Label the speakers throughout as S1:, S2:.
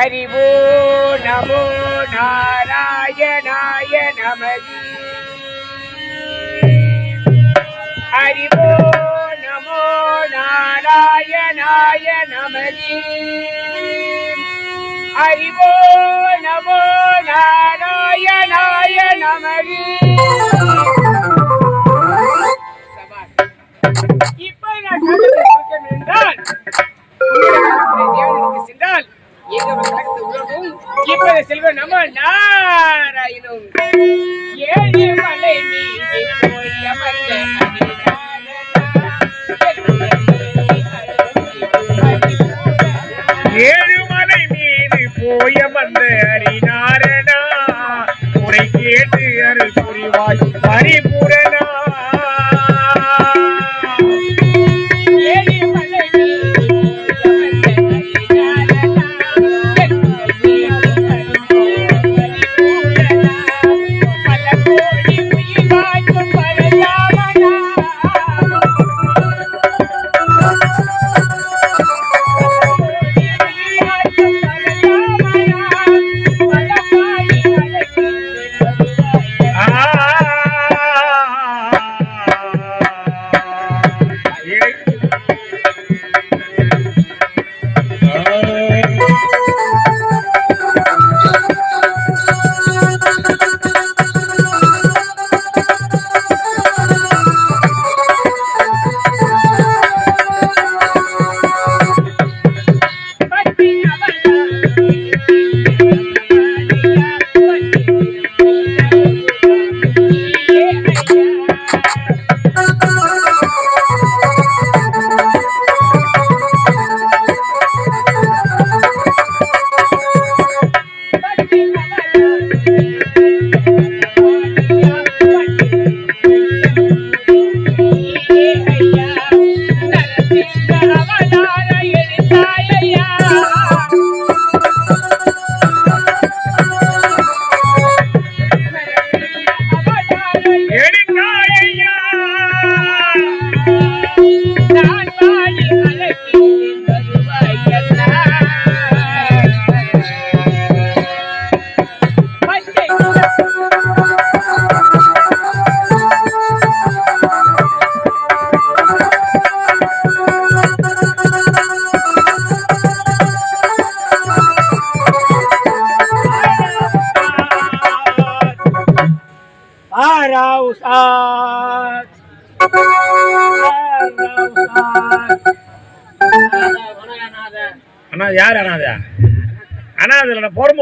S1: हरिवो नमो नारायणाय नमः। हरिवो नमो नारायणाय नमः। हरिवो नमो नारायणाय नमः। இப்ப நான் சொல்வது என்றால் தேவனுக்கு சென்றால் இப்போது செல்வ நம்ம நாராயணம். ஏழு மலை மீது அமர்ந்த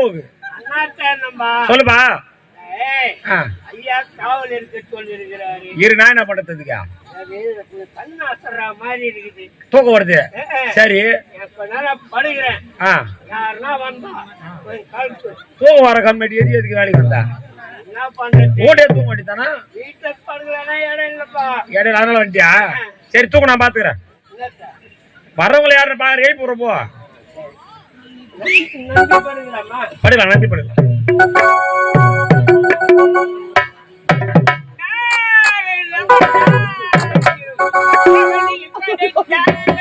S2: பொறுமுகு சொல்லுப்பா. இரு நான் என்ன பண்றதுக்கா தூக்கம் வருது. சரி. தூக்கம் வர கம்மிட்டி எது எதுக்கு வேலைக்கு வந்தா? ஊட்டே தூங்க மாட்டேதானா இடையில அதனால வந்துட்டியா சரி தூக்கம் நான் பாத்துக்கிறேன்.
S1: என்னத்த?
S2: வர்றவங்களை யாரும் பாரு எழுப்பி விடுற போ
S1: நம்பி படுகலாமா
S2: படுக்கலாம் நன்றி படுக்கலாம் அவனையில்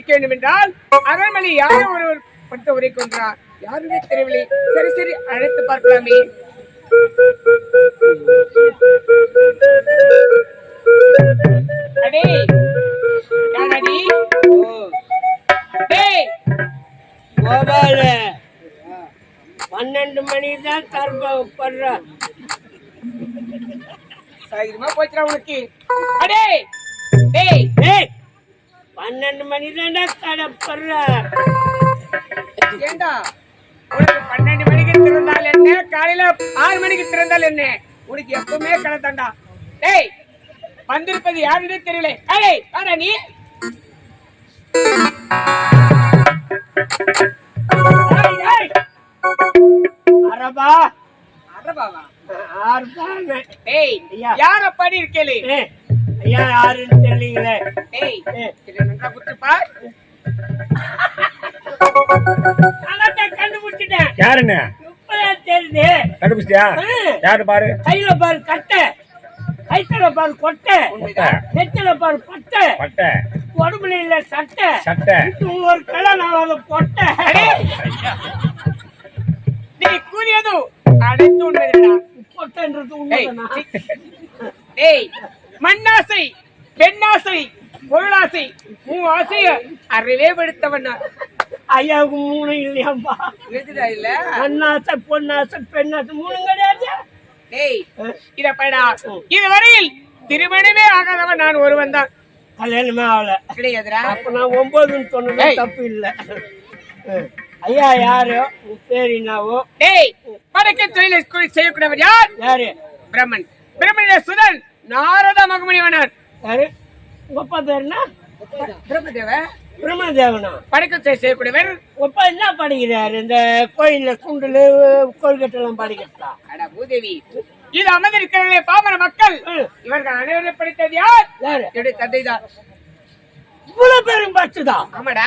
S1: சந்திக்க வேண்டும் என்றால் அரண்மனை யாரோ ஒருவர் பட்ட உரை கொன்றார். யாருமே தெரியவில்லை சரி சரி அழைத்து பார்க்கலாமே. அடே யாரடி? டேய்
S3: கோபால பன்னெண்டு மணி தான் தரப்படுற
S1: சாகிரமா போச்சுடா உனக்கு. அடே டேய்.
S3: ஏய் பன்னெண்டு மணி தான்டா தடப்படுற
S1: ஏண்டா? உனக்கு பன்னெண்டு மணிக்கு திறந்தால் என்ன? காலையில ஆறு மணிக்கு திறந்தால் என்ன? உனக்கு எப்பவுமே கடை தாண்டா டேய் வந்திருப்பது யாருன்னு தெரியல. ஏய் வாடா நீ.
S3: அரபா.
S1: அரபாவா?
S3: ஆறுபாங்க
S1: டேய். யார பாடி இருக்கேளே?
S3: ஐயா யாருன்னு தெரியலீங்களே?
S1: டேய்
S3: ஏய்.
S1: இதை நன்றா குத்து பார்
S3: அதான் கண்டுபிடிச்சிட்டேன்
S2: யாருன்னு
S3: தெரியுது.
S2: கண்டுபிடிச்சியா யாரு பாரு?
S3: கையில பாரு கட்டை. கைத்தல பாரு கொட்டை. நெத்தில பாரு பட்டை.
S2: பட்டை.
S3: உடம்புல இல்ல சட்டை.
S2: சட்டை.
S3: ஒரு கல்யாணம் பொட்டை
S1: அடே. நீ கூறியது அனைத்து உண்மைதானா.
S3: பொட்டைன்றது உண்மைதானா?
S1: ஏய் மண்ணாசை பெண்ணாசை பொருளாசை. உன் ஆசைய அறிவே படுத்தவன்.
S3: ஐயாவுக்கு மூணு இல்லையாம்பா
S1: இல்ல
S3: அண்ணாசை பொண்ணாசை பெண்ணாசை மூணு கிடையாது.
S1: டேய் இத படா இதுவரையில் திருமணமே ஆகாதவன் நான் ஒருவன் தான்.
S3: கல்யாணமே ஆகல.
S1: கிடையாதுடா.
S3: அப்ப நான் ஒன்பதுன்னு சொன்னது. தப்பு இல்ல. ஐயா யாரு? உன் பேர் என்னவோ?
S1: டேய் படைக்க தொழிலை செய்யக்கூடியவர் யார்?
S3: யாரு?
S1: பிரம்மன். பிரம்மனுடைய சுதன். நாரத மகமுனிவனார்
S3: யாரு? உங்க அப்பா பேர் என்ன
S1: பிரம்மதேவ.
S3: பிரம்மதேவனா?
S1: படைக்க செய்யக்கூடியவர்.
S3: அப்பா என்ன படிக்கிறாரு? இந்த கோயில்ல சுண்டலு கோல்கட்டெல்லாம் படிக்கிறதா?
S1: அட பூதேவி இது அமர்ந்திருக்கிறவர்களே பாமர மக்கள். இவர்கள் அனைவரும் படித்தது யார்? என்னுடைய தந்தை தான்
S3: இவ்வளவு பேரும் படிச்சுதா?
S1: ஆமாடா.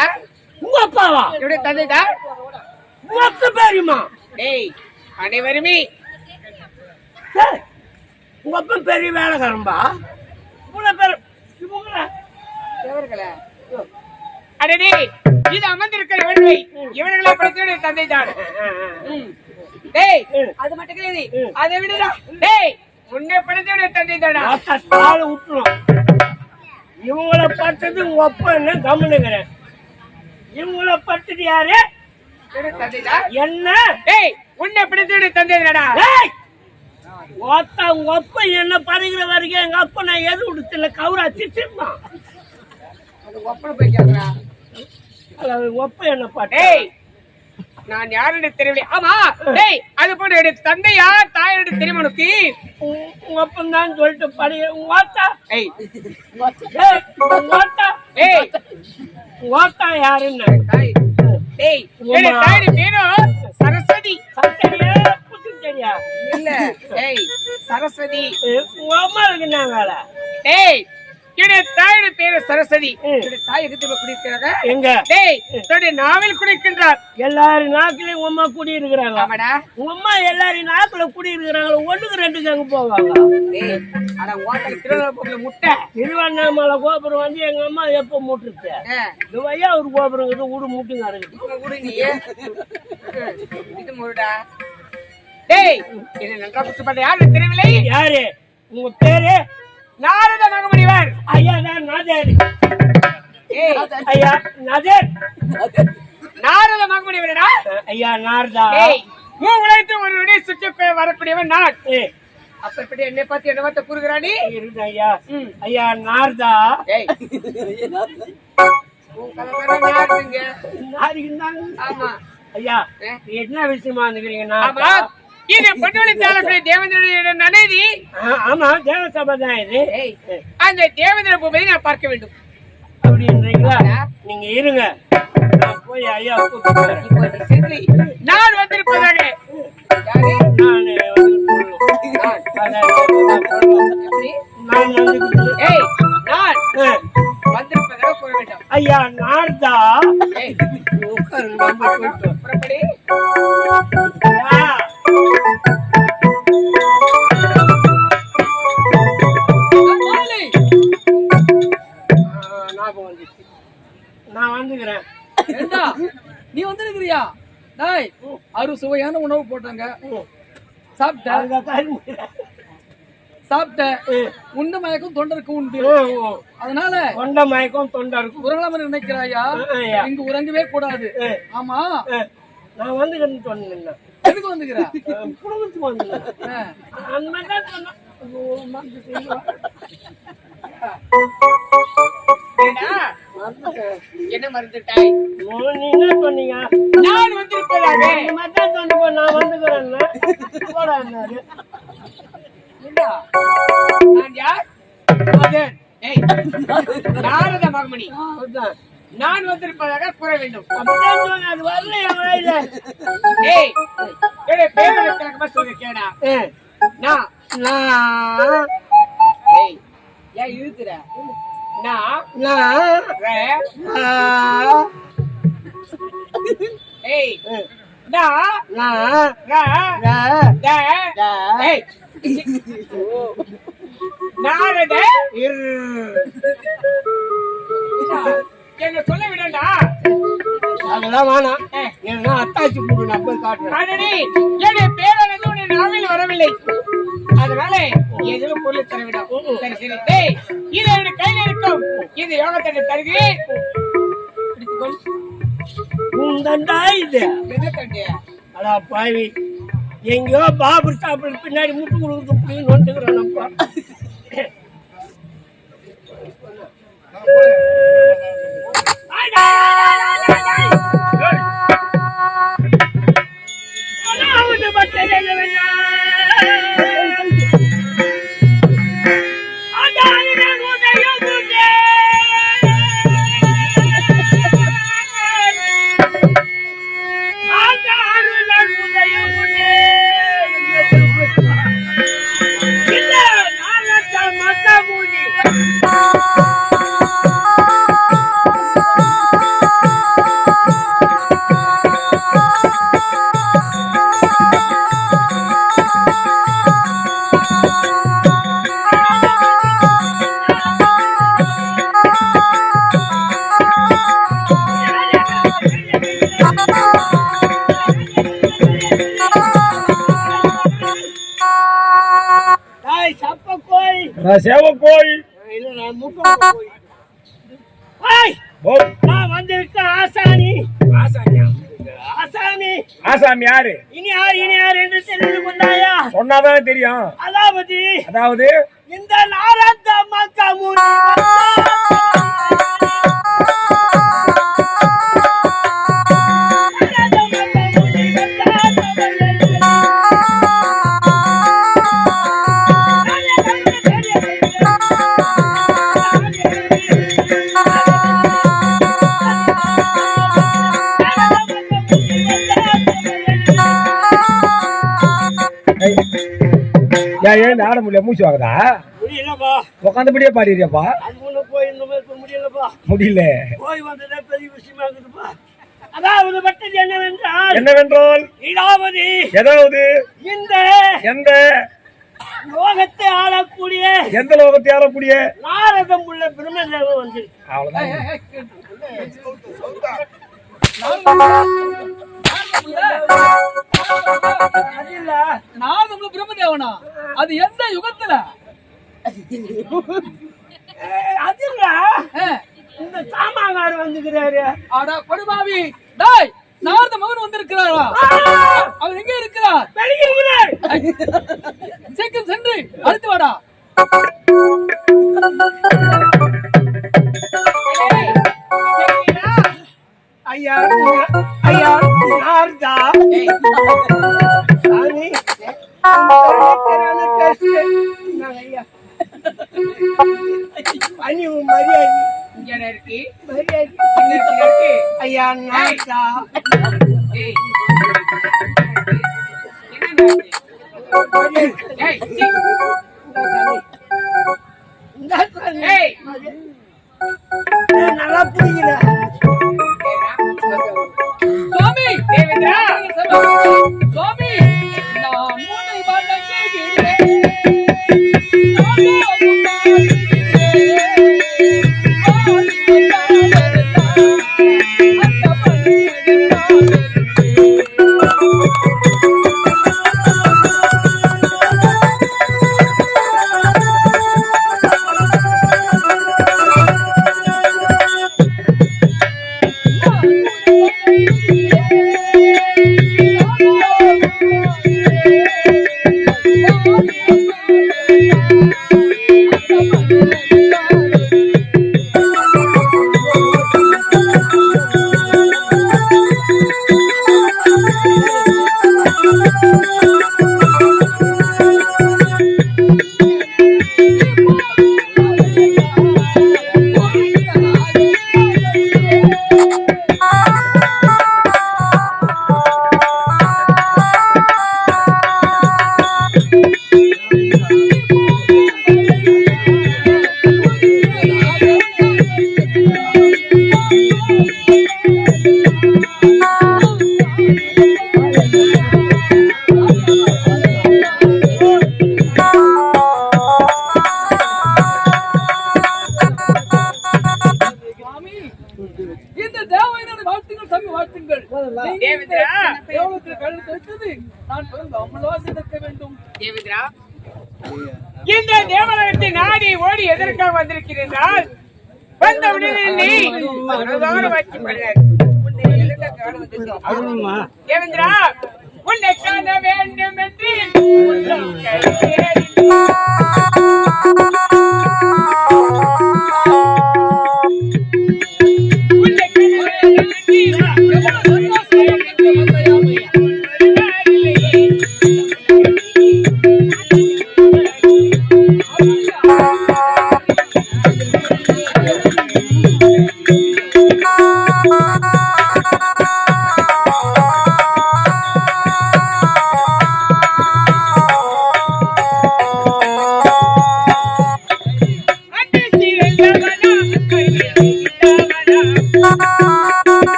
S3: உங்க அப்பாவா?
S1: என்னுடைய தந்தை தான்
S3: மொத்த பேருமா?
S1: டேய் அனைவருமே.
S3: உங்க அப்பா பெரிய வேலைக்காரன்பா? இவ்வளவு பேர் இவங்கள.
S1: அடடே இது அமர்ந்திருக்கிற இவர்களை. இவர்களை படித்தவருடைய தந்தை தான். டேய் அது மட்டும் கிடையாது அதை விடுடா. டேய் உன்னை படித்தவருடைய தந்தை தானா?
S3: கால விட்டுரும் இவங்கள பட்டது உங்க அப்பா என்ன கவனிக்கிறேன். இவங்கள பட்டது யாரு?
S1: என்னுடைய தந்தை தான்.
S3: என்ன?
S1: டேய் உன்னை படித்தவருடைய தந்தை தானா!
S3: ஒத்தா உங்க அப்பா என்ன படிக்கிற வரைக்கும் எங்க அப்பா நான் எது விடுத்துல கவுரா திட்டிருந்தான் ஒப்ப என்ன பாட்டு?
S1: டேய் நான் யாருன்னு தெரியல ஆமா டேய் அது போல என்னுடைய தந்தையா தெரியுமா உனக்கு?
S3: உங்க அப்பன் தான் சொல்லிட்டு படி அத்தா
S1: ஏய்
S3: அத்தா
S1: ஏய்.
S3: அத்தா யாருன்னு?
S1: டேய் என்னுடைய தாயோட பேரும் சரஸ்வதி.
S3: சத்தடியா புத்திரியா
S1: இல்ல. டேய் சரஸ்வதி.
S3: இருக்குனாங்களா
S1: டேய் என்னுடைய தாயோட பேரு சரஸ்வதி. தாய் எதுக்கு குடிக்கிறாங்க
S3: எங்க?
S1: டேய் தன்னுடைய நாவில் குடிக்கின்றார்
S3: எல்லாரும் நாக்குலயும் அம்மா குடி இருக்கிறாங்க அம்மா எல்லாரும் நாக்குல குடி இருக்கிறாங்க ஒண்ணுக்கு ரெண்டுக்கு அங்க போவாங்க
S1: அட ஓட்டல் திருவண்ணாமலை முட்டை.
S3: திருவண்ணாமலை கோபுரம் வந்து எங்க அம்மா எப்ப மூட்டுருச்சு
S1: ஆ,
S3: இது வையா ஒரு கோபுரம் இருக்குது வீடு மூட்டுங்க இருக்குது.
S1: இது முருடா. டேய் நன்றா பண்ண யாரு தெரியவில்லை.
S3: யாரு? உங்க பேரு?
S1: நாரத மகமுனிவர்
S3: ஐயா நான் நாதேர்.
S1: ஏய்
S3: ஐயா நாதேர்.
S1: நாரத மகமுனிவரடா
S3: ஐயா நார்தா.
S1: டேய் மூ உலகத்து ஒருவருடைய சுற்றி போய் வரக்கூடியவன் நான்.
S3: ஏய்,
S1: அப்படி என்னை பார்த்து என்ன பார்த்து கூறுகிறானி
S3: இருக்கு ஐயா. ஐயா நார்தா.
S1: ஏய்.
S3: நாரிக்குந்தாங்க
S1: ஆமா.
S3: ஐயா என்ன விஷயமா வந்துக்கிறீங்க
S1: பொன்னுடைய தாளக்கூடிய தேவேந்திரனுடைய நனைதி.
S3: ஆ, ஆமா தேவசபை தான் இது
S1: அந்த தேவேந்திர பூபதி நான் பார்க்க வேண்டும்.
S3: அப்படின்றீங்களா? நீங்க இருங்க. நான் போய் ஐயா கூப்பிட்டு வரேன்.
S1: இப்போ நீ சென்று நான் வந்திருப்பதாக. யாரு?
S3: நானு வந்து
S1: எப்படி?
S3: நான் வந்து
S1: ஏய் நான்
S3: ஆ,
S1: வந்திருப்பதாக கூற வேண்டும்.
S3: ஐயா நார்தா
S1: ஏய். புறப்படி
S4: வந்திருக்கிறியா? டேய் அறு சுவையான உணவு போட்டாங்க. சாப்பிட்ட. சாப்பிட்ட? உண்டு மயக்கம் தொண்டருக்கு உண்டு. அதனால
S3: தொண்டை மயக்கம் தொண்டை இருக்கும்
S4: உறங்கலாம் நினைக்கிறாயா. இங்க உறங்கவே கூடாது. ஆமா.
S3: நான் வந்துக்கிறேன்னு சொன்னேன்
S4: எதுக்கு வந்துக்கிற?
S3: குடும்பத்துக்கு வந்துக்கிறேன்
S1: என்ன மறந்துட்டாய்?
S3: ஓ, நீ என்ன? சொன்னீங்க
S1: நான் வந்திருப்பதாக
S3: நான்
S1: யார்? மகன். ஏய், நாரத மகமணி. நான் வந்திருப்பதாக கூற வேண்டும்.
S3: அது வரல.
S1: ஏய் கணக்கமா சொல்ல கேடா
S3: ஏ,
S1: நான்.
S3: நான்.
S1: ஏய் ஏன் இழுத்துற நான்
S3: நான்
S1: ரே
S3: நான்
S1: ஏய் நான்
S3: நான்
S1: ரா
S3: நான்
S1: ட
S3: நான்
S1: ஏய் நாரத
S3: இர்.
S1: என்ன சொல்ல விடண்டா?
S3: அதெல்லாம் வேணாம். ஏன்னா அத்தாச்சி போடு நான் போய் காட்டுறேன்.
S1: என்னுடைய பேரானது உன்னை நாவில் வரவில்லை. அதனால எதுவும் பொருள் தரவிடும் சரி சரி. டேய் இது என்னுடைய கையில் இருக்கும். இது யோகத்தை தருகிறேன்
S3: உந்தண்டா இது.
S1: என்ன
S3: அடா பாவி. எங்கேயோ பாபர் சாப்பிட பின்னாடி முட்டு கொடுக்குறது போய் நோண்டுக்கிறோம் நம்ம
S2: சேவக்கோள்
S3: வந்திருக்க ஆசானி. ஆசாமி
S2: ஆசாமி யாரு?
S3: இனி யார் இனி யார் என்று தெரிந்து கொண்டாயா?
S2: சொன்னாதானே தெரியும்.
S3: அதாவது
S2: அதாவது
S3: இந்த நாரத்த மக்கமுனி
S2: ஏன் எழுந்து ஆட முடியல மூச்சு வாங்குதா
S3: முடியலப்பா.
S2: உட்காந்தபடியே
S3: முடியலப்பா.
S2: முடியல.
S3: போய் வந்ததே பெரிய விஷயமா இருக்குதுப்பா. அதாவது பட்டது என்னவென்றால்
S2: என்னவென்றால்?
S3: இதாவது
S2: ஏதாவது?
S3: இந்த
S2: எந்த?
S3: லோகத்தை ஆளக்கூடிய
S2: எந்த லோகத்தை ஆளக்கூடிய?
S3: நாரதம் உள்ள பிரம்மதேவன் வந்து.
S2: அவ்வளவுதான்.
S4: நான் நம்மள பிரம்மதேவனா அது எந்த யுகத்துல?
S3: ஏய், இந்த சாமாங்கார் வந்துக்கிறாரு
S4: அட படுபாவி டாய் நாரத மகன் வந்திருக்கிறாரா. அவர் எங்க இருக்கிறார்?
S3: வெளியிருக்கிறார்
S4: சீக்கிரம் சென்று அடுத்து வாடா
S3: ஐயா ஐயா நார்தா. சாமி. பணி மரியாதை.
S1: இங்க இருக்கு.
S3: ஐயா நார்தா. நல்லா பிடிக்கல
S4: Thank you. வேண்டும்
S1: என்று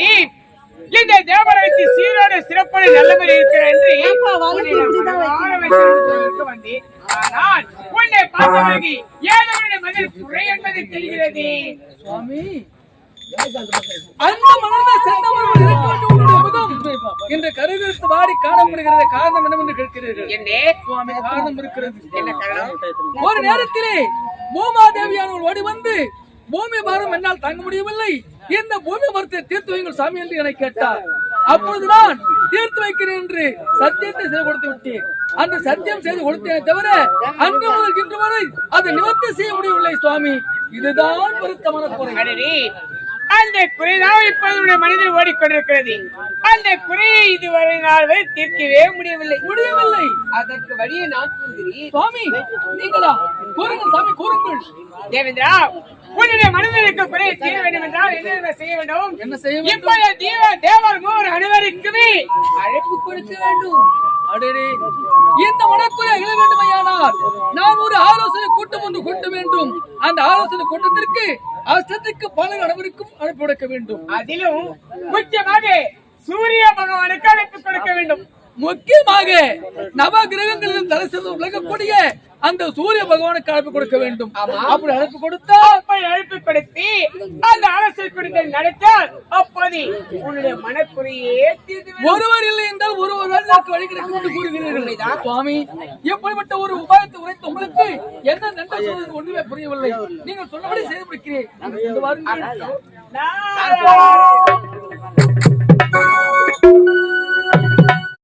S1: நீ இந்த தேவலகத்தை சீரோடு சிறப்போடு நல்லபடி இருக்கிற என்று. ஆனால் உன்னை உன்னுடைய மனதில் குறை என்பது தெரிகிறது.
S4: சுவாமி அந்த இருக்க வேண்டும் முகம். இன்று கருவிருத்து வாடி காணப்படுகிறது காரணம் என்னவென்று கேட்கிறீர்கள்?
S1: என்னே?
S4: சுவாமி காரணம் இருக்கிறது. ஒரு நேரத்திலே பூமாதேவியானவள் ஓடி வந்து பூமி பாரம் என்னால் தாங்க முடியவில்லை. இந்த பூமி மரத்தை தீர்த்து வைங்கள் சாமி என்று என்னை கேட்டார். அப்பொழுது நான் தீர்த்து வைக்கிறேன் என்று சத்தியத்தை செய்து கொடுத்து விட்டேன். அன்று சத்தியம் செய்து கொடுத்தேனே தவிர அன்று முதல் இன்று வரை அதை நிவர்த்தி செய்ய முடியவில்லை சுவாமி. இதுதான் பொருத்தமான குறை
S1: அந்த குறைதான் இப்போது மனிதன் ஓடிக்கொண்டிருக்கிறது. அந்த குறையை இதுவரை நாள் வரை தீர்க்கவே முடியவில்லை.
S4: முடியவில்லை.
S1: அதற்கு வழியை நான்
S4: சுவாமி நீங்களா? கூறுங்கள் சாமி கூறுங்கள்.
S1: தேவேந்திரா உன்னுடைய மனதில் இருக்க குறையை தீர வேண்டும் என்றால் என்ன செய்ய வேண்டும்?
S4: என்ன செய்ய வேண்டும்?
S1: இப்போது தீவ தேவர் மூவர் அனைவருக்குமே அழைப்பு கொடுக்க வேண்டும்.
S4: அடடே. இந்த மனக்குறை அகல வேண்டுமையானால் நான் ஒரு ஆலோசனை கூட்டம் ஒன்று கொண்டு வேண்டும். அந்த ஆலோசனை கூட்டத்திற்கு அஷ்டத்துக்கு பல அனைவருக்கும் அனுப்பி கொடுக்க வேண்டும்.
S1: அதிலும் முக்கியமாக சூரிய பகவானுக்கு அழைப்பு கொடுக்க வேண்டும்.
S4: முக்கியமாக நவ கிரகங்களில் தலை சிறந்து விளங்கக்கூடிய அந்த சூரிய பகவானுக்கு அழைப்பு கொடுக்க வேண்டும். அப்படி அழைப்பு கொடுத்தா
S1: அழைப்பு கொடுத்து அந்த ஆலோசனை கொடுத்த நடத்தால் அப்போது உன்னுடைய மனக்குறையே.
S4: ஒருவர் இல்லை என்றால் ஒருவர் வழி கிடைக்கும் என்று கூறுகிறீர்கள். சுவாமி எப்படிப்பட்ட ஒரு உபாயத்தை உரைத்து உங்களுக்கு என்ன நன்றி சொல்வது ஒன்றுமே புரியவில்லை. நீங்கள் சொன்னபடி செய்து முடிக்கிறேன். வாருங்கள்.